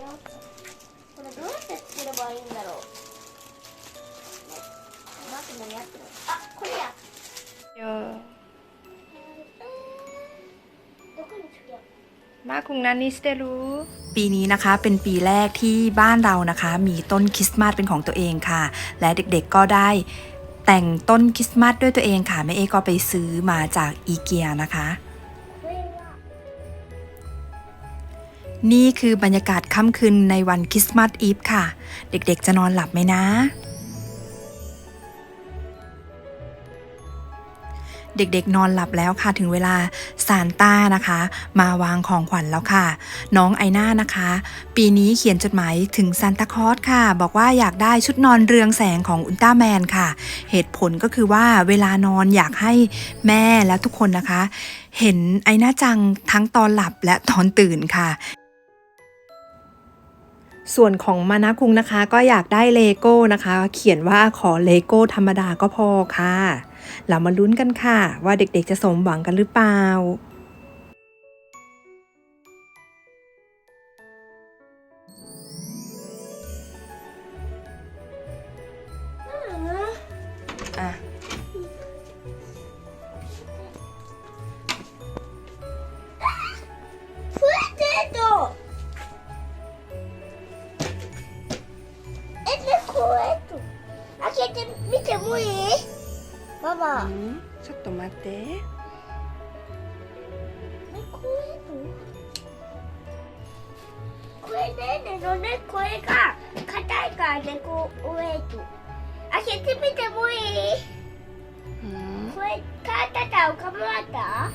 ようこれどうやって作ればいいんだろうマーク何やってるあこれやどこにつけよう มาคุงนันนิสเตรู ปีนี้นะคะเป็นปีแรกที่บ้านเรานะคะ มีต้นคริสต์มาสเป็นของตัวเองค่ะ และเด็กๆก็ได้แต่งต้นคริสต์มาสด้วยตัวเองค่ะแม่เอก็ไปซื้อมาจากอีเกียนะคะ นี่คือบรรยากาศค่ำคืนในวันคริสต์มาสอีฟค่ะ เด็กๆจะนอนหลับไหมนะ เด็กๆนอนหลับแล้วค่ะถึงเวลาซานต้านะคะ มาวางของขวัญแล้วค่ะ น้องไอน่านะคะ ปีนี้เขียนจดหมายถึงซานตาคลอสค่ะ บอกว่าอยากได้ชุดนอนเรืองแสงของอุลตร้าแมนค่ะ เหตุผลก็คือว่าเวลานอนอยากให้แม่และทุกคนนะคะ เห็นไอน่าจังทั้งตอนหลับและตอนตื่นค่ะ ส่วนของมานะคุงนะคะ ก็อยากได้เลโก้นะคะ เขียนว่าขอเลโก้ธรรมดาก็พอค่ะ เรามาลุ้นกันค่ะ ว่าเด็กๆจะสมหวังกันหรือเปล่า ほえママ、うん、ちょっと待って。これねねのねこれが。硬いからねこうえと開けてみてもいい、うん、これたたたかぶった？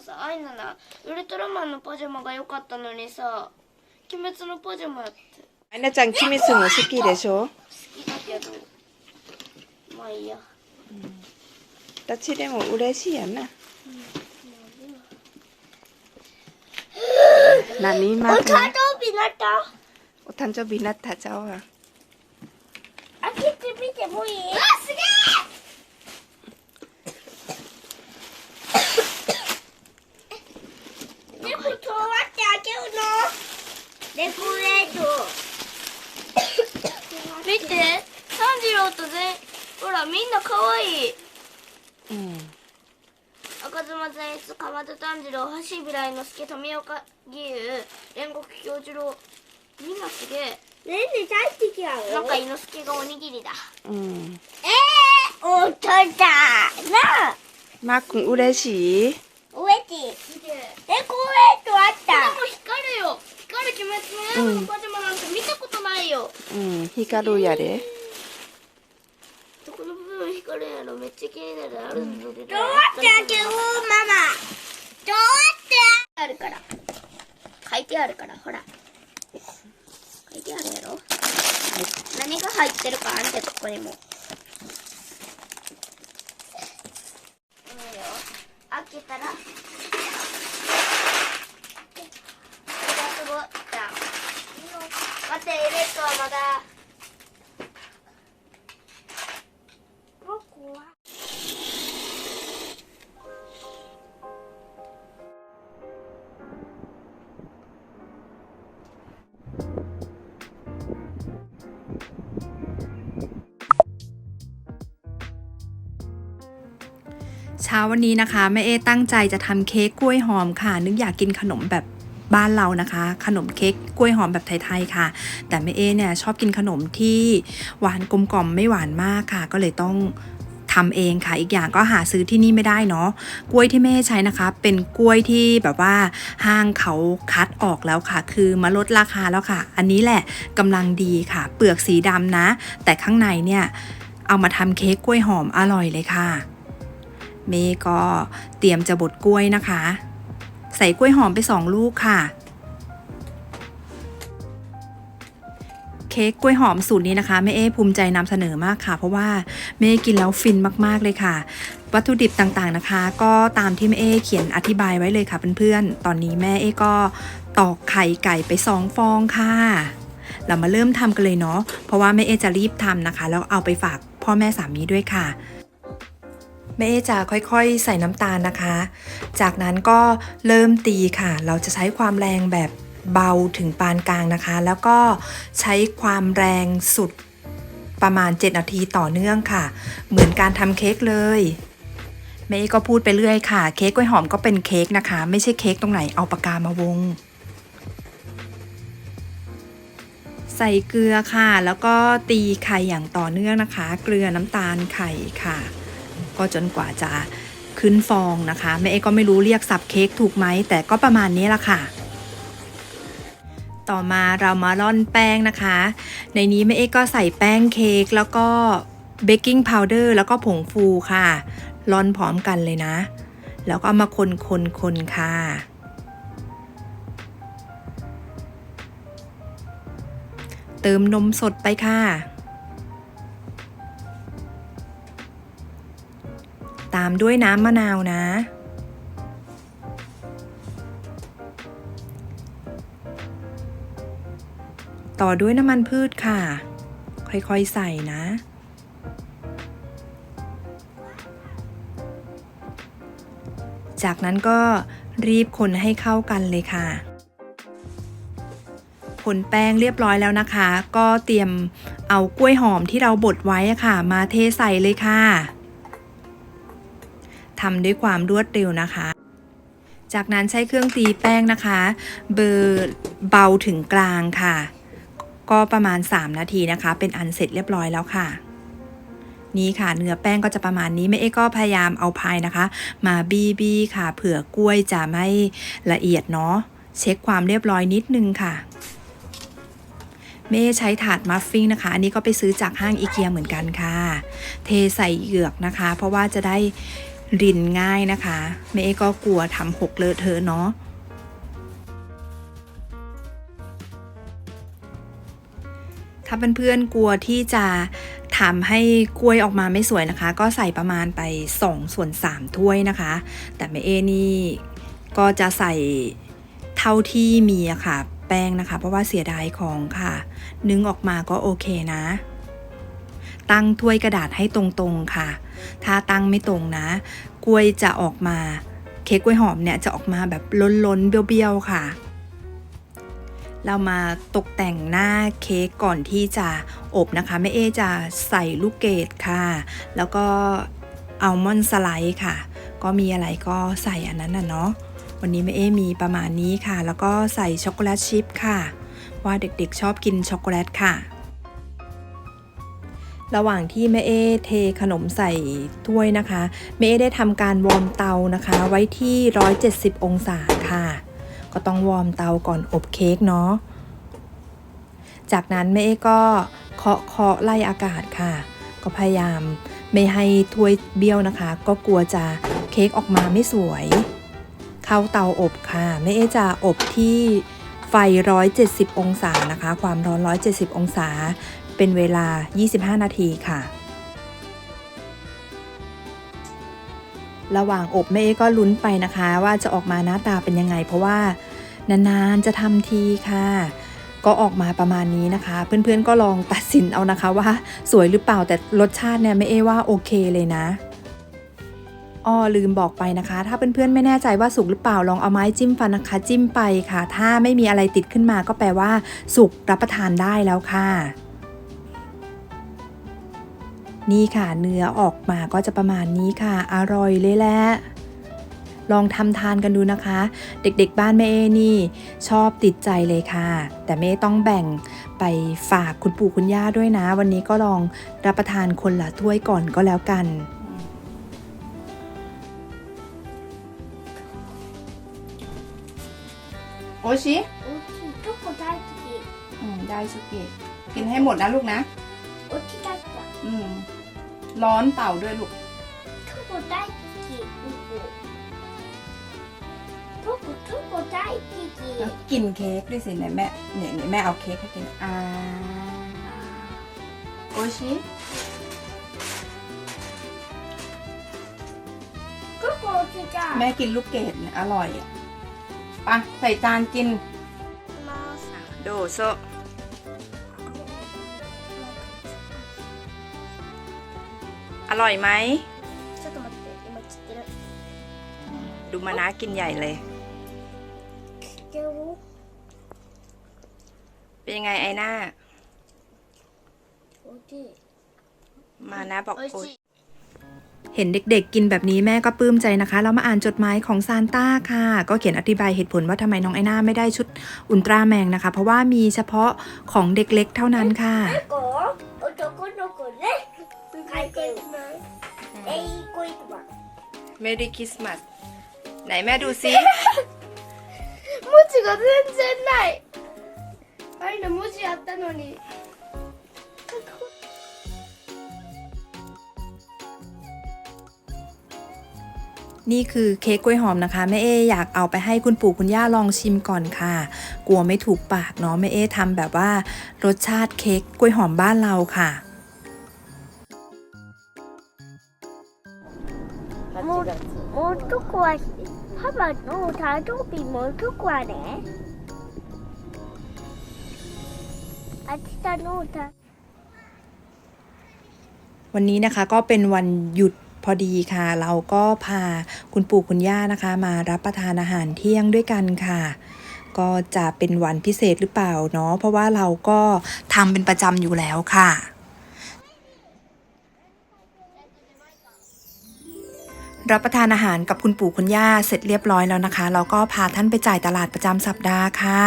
さアイナなウルトラマンのパジャマが良かったのにさ鬼滅のパジャマやって。アイナちゃん鬼滅も好きでしょ？好きだけど。まあいいや、うん、私でも嬉しいやな、うん。何今お誕生日になった？お誕生日になったじゃあ。開けてみてもいい？あすげえ！デコレート見て。炭治郎と全ほらみんな可愛い。うん赤妻善逸鎌田炭治郎橋平井之助富岡義勇煉獄京次郎。みんなすげえ。ねんで帰ってきやろなんか猪之助がおにぎりだ。うん。えー、おとだなあ。マー君嬉しい？おえち見てデコレートあっでた。も光るよ光る鬼滅の刃のパジャマなんて見たことないよ、うん光るやで。どこの部分光るんやろ。めっちゃ気になる。あるんだけどどうやって開けるママ。どうやってあるから。書いてあるからほら。書いてあるやろ。何が入ってるかあんてここにも。いいよ開けたら 내일일거마다 그렇เช้าวันนี้นะคะแม่เอตั้งใจจะทำเค้กกล้วยหอมค่ะ นึกอยากกินขนมแบบ บ้านเรานะคะ ขนมเค้กกล้วยหอมแบบไทยๆค่ะ แต่แม่เอเนี่ยชอบกินขนมที่หวานกลมกล่อมไม่หวานมากค่ะ ก็เลยต้องทำเองค่ะ อีกอย่างก็หาซื้อที่นี่ไม่ได้เนาะ กล้วยที่แม่ใช้นะคะ เป็นกล้วยที่แบบว่าห้างเขาคัดออกแล้วค่ะ คือมาลดราคาแล้วค่ะ อันนี้แหละกำลังดีค่ะ เปลือกสีดำนะ แต่ข้างในเนี่ยเอามาทำเค้กกล้วยหอมอร่อยเลยค่ะ เมย์ก็เตรียมจะบดกล้วยนะคะ ใส่กล้วยหอมไปสองลูกค่ะ เค้กกล้วยหอมสูตรนี้นะคะแม่เอ้ภูมิใจนำเสนอมากค่ะ เพราะว่าแม่กินแล้วฟินมากๆเลยค่ะ วัตถุดิบต่างๆนะคะ ก็ตามที่แม่เอ้เขียนอธิบายไว้เลยค่ะเพื่อนๆตอนนี้แม่เอ้ก็ตอกไข่ไก่ไปสองฟองค่ะ เรามาเริ่มทำกันเลยเนาะเพราะว่าแม่เอจะรีบทำนะคะ แล้วเอาไปฝากพ่อแม่สามีด้วยค่ะ แม่เอจะค่อยๆ ใส่น้ำตาลนะคะ จากนั้นก็เริ่มตีค่ะ เราจะใช้ความแรงแบบเบาถึงปานกลางนะคะ แล้วก็ใช้ความแรงสุดประมาณ 7 นาทีต่อเนื่องค่ะ เหมือนการทำเค้กเลยแม่เอก็พูดไปเรื่อยค่ะ เค้กกล้วยหอมก็เป็นเค้กนะคะ ไม่ใช่เค้กตรงไหนเอาปากกามาวง ใส่เกลือค่ะ แล้วก็ตีไข่อย่างต่อเนื่องนะคะ เกลือน้ำตาลไข่ค่ะ ก็จนกว่าจะขึ้นฟองนะคะแม่เอก็ไม่รู้เรียกสับเค้กถูกไหมแต่ก็ประมาณนี้ละค่ะ ต่อมาเรามาร่อนแป้งนะคะ ในนี้แม่เอก็ใส่แป้งเค้กแล้วก็เบกกิ้งพาวเดอร์แล้วก็ผงฟูค่ะร่อนพร้อมกันเลยนะ แล้วก็เอามาคนคนคนค่ะเติมนมสดไปค่ะ ตามด้วยน้ำมะนาวนะ ต่อด้วยน้ำมันพืชค่ะ ค่อยๆใส่นะ จากนั้นก็รีบคนให้เข้ากันเลยค่ะคนแป้งเรียบร้อยแล้วนะคะ ก็เตรียมเอากล้วยหอมที่เราบดไว้ค่ะ มาเทใส่เลยค่ะำด้วยความรวดเร็วนะคะ จากนั้นใช้เครื่องตีแป้งนะคะ เบอร์เบาถึงกลางค่ะ ก็ประมาณ 3 นาทีนะคะ เป็นอันเสร็จเรียบร้อยแล้วค่ะ นี่ค่ะเนื้อแป้งก็จะประมาณนี้แม่เอ๊ก็พยายามเอาพายนะคะ มาบีบีค่ะ เผื่อกล้วยจะไม่ละเอียดเนาะเช็คความเรียบร้อยนิดนึงค่ะเม่ใช้ถาดมัฟฟิ้งนะคะ อันนี้ก็ไปซื้อจากห้างอีเกียเหมือนกันค่ะ เทใส่เหยือกนะคะ เพราะว่าจะได้ รินง่ายนะคะเม่ก็กลัวทำหกเลอะเทอะเนาะถ้าเพื่อนๆกลัวที่จะทำให้กล้วยออกมาไม่สวยนะคะ ก็ใส่ประมาณไป2ส่วน3ถ้วยนะคะ แต่แม่เอนี่ก็จะใส่เท่าที่มีอะค่ะ แป้งนะคะ เพราะว่าเสียดายของค่ะ นึ่งออกมาก็โอเคนะ ตั้งถ้วยกระดาษให้ตรงๆค่ะ ถ้าตั้งไม่ตรงนะ กล้วยจะออกมา เค้กกล้วยหอมเนี่ยจะออกมาแบบล้นๆ เบี้ยวๆ ค่ะ เรามาตกแต่งหน้าเค้กก่อนที่จะอบนะคะแม่เอจะใส่ลูกเกดค่ะ แล้วก็อัลมอนด์สไลด์ค่ะ ก็มีอะไรก็ใส่อันนั้นน่ะเนาะวันนี้แม่เอมีประมาณนี้ค่ะ แล้วก็ใส่ช็อกโกแลตชิพค่ะ ว่าเด็กๆชอบกินช็อกโกแลตค่ะ ระหว่างที่แม่เอเทขนมใส่ถ้วยนะคะแม่เอได้ทำการวอร์มเตานะคะ ไว้ที่ 170 องศาค่ะ ก็ต้องวอร์มเตาก่อนอบเค้กเนาะจากนั้นแม่เอก็เคาะเคาะไล่อากาศค่ะ ก็พยายามไม่ให้ถ้วยเบี้ยวนะคะ ก็กลัวจะเค้กออกมาไม่สวย เข้าเตาอบค่ะแม่เอจะอบที่ไฟ 170 องศานะคะ ความร้อน 170 องศา เป็นเวลา 25 นาทีค่ะ ระหว่างอบแม่เอก็ลุ้นไปนะคะ ว่าจะออกมาหน้าตาเป็นยังไง เพราะว่านานๆจะทำทีค่ะ ก็ออกมาประมาณนี้นะคะ เพื่อนๆก็ลองตัดสินเอานะคะว่าสวยหรือเปล่าแต่รสชาติเนี่ยแม่เอว่าโอเคเลยนะอ้อลืมบอกไปนะคะ ถ้าเพื่อนๆไม่แน่ใจว่าสุกหรือเปล่าลองเอาไม้จิ้มฟันนะคะ จิ้มไปค่ะ ถ้าไม่มีอะไรติดขึ้นมาก็แปลว่า สุกรับประทานได้แล้วค่ะ นี่ค่ะเนื้อออกมาก็จะประมาณนี้ค่ะ อร่อยเลยแหละลองทำทานกันดูนะคะ เด็กๆบ้านแม่เอนี่ชอบติดใจเลยค่ะ แต่แม่ต้องแบ่งไปฝากคุณปู่คุณย่าด้วยนะ วันนี้ก็ลองรับประทานคนละถ้วยก่อนก็แล้วกันโอชิโอชิทุกคนได้สกีได้สกีกินให้หมดนะลูกนะโอชิได้จ้ะอืม ร้อนเต่าด้วยลูก どこ大好きどこどこどこ大好き แล้วกินเค้กด้วยสิไหนแม่เนี่ยไหนแม่เอาเค้กให้กินอ่า โอชิ ก็โกจิจ้า แม่กินลูกเกดเนี่ยอร่อยอ่ะไปะใส่จานกิน มา โ อร่อยไหมดูมานะกินใหญ่เลย เป็นยังไงไอหน้า มานะบอกโอ๊ยเห็นเด็กๆ กินแบบนี้แม่ก็ปลื้มใจนะคะ เรามาอ่านจดหมายของซานต้าค่ะ ก็เขียนอธิบายเหตุผลว่าทำไมน้องไอหน้าไม่ได้ชุดอุลตราแมงนะคะ เพราะว่ามีเฉพาะของเด็กเล็กเท่านั้นค่ะ 猫男の子ね書いてる英語いくわ Merry Christmas ไหนแม่ดูซิ 文字が全然ないああいうの文字あったのに นี่คือเค้กกล้วยหอมนะคะแม่เออยากเอาไปให้คุณปู่คุณย่าลองชิมก่อนค่ะ กลัวไม่ถูกปากเนาะแม่เอทำแบบว่ารสชาติเค้กกล้วยหอมบ้านเราค่ะ ปิดอู่ท้าทุกปีมทุกวันนอาทิตย์นู้นวันนี้นะคะก็เป็นวันหยุดพอดีค่ะ เราก็พาคุณปู่คุณย่านะคะ มารับประทานอาหารเที่ยงด้วยกันค่ะ ก็จะเป็นวันพิเศษหรือเปล่าเนาะเพราะว่าเราก็ทำเป็นประจำอยู่แล้วค่ะ รับประทานอาหารกับคุณปู่คุณย่าเสร็จเรียบร้อยแล้วนะคะ เราก็พาท่านไปจ่ายตลาดประจำสัปดาห์ค่ะ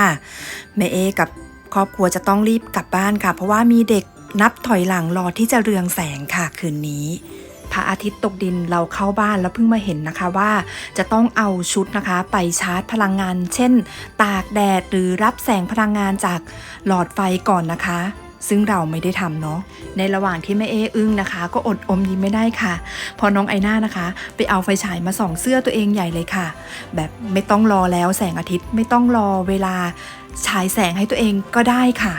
แม่เอกับครอบครัวจะต้องรีบกลับบ้านค่ะ เพราะว่ามีเด็กนับถอยหลังรอที่จะเรืองแสงค่ะคืนนี้พระอาทิตย์ตกดินเราเข้าบ้านแล้วเพิ่งมาเห็นนะคะว่าจะต้องเอาชุดนะคะ ไปชาร์จพลังงาน เช่น ตากแดดหรือรับแสงพลังงานจากหลอดไฟก่อนนะคะ ซึ่งเราไม่ได้ทำเนาะในระหว่างที่แม่เออึ้งนะคะ ก็อดอมยิ้มไม่ได้ค่ะ พอน้องไอน่านะคะ ไปเอาไฟฉายมาส่องเสื้อตัวเองใหญ่เลยค่ะ แบบไม่ต้องรอแล้วแสงอาทิตย์ไม่ต้องรอเวลาฉายแสงให้ตัวเองก็ได้ค่ะ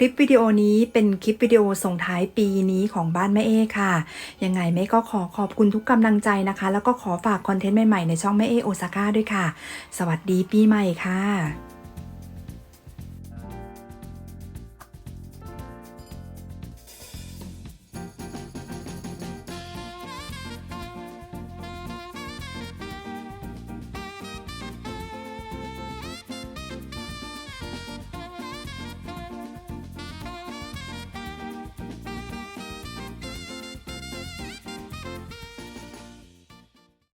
คลิปวิดีโอนี้เป็นคลิปวิดีโอส่งท้ายปีนี้ของบ้านแม่เอค่ะ ยังไงแม่ก็ขอขอบคุณทุกกำลังใจนะคะ แล้วก็ขอฝากคอนเทนต์ใหม่ๆในช่องแม่เอโอซาก้าด้วยค่ะ สวัสดีปีใหม่ค่ะ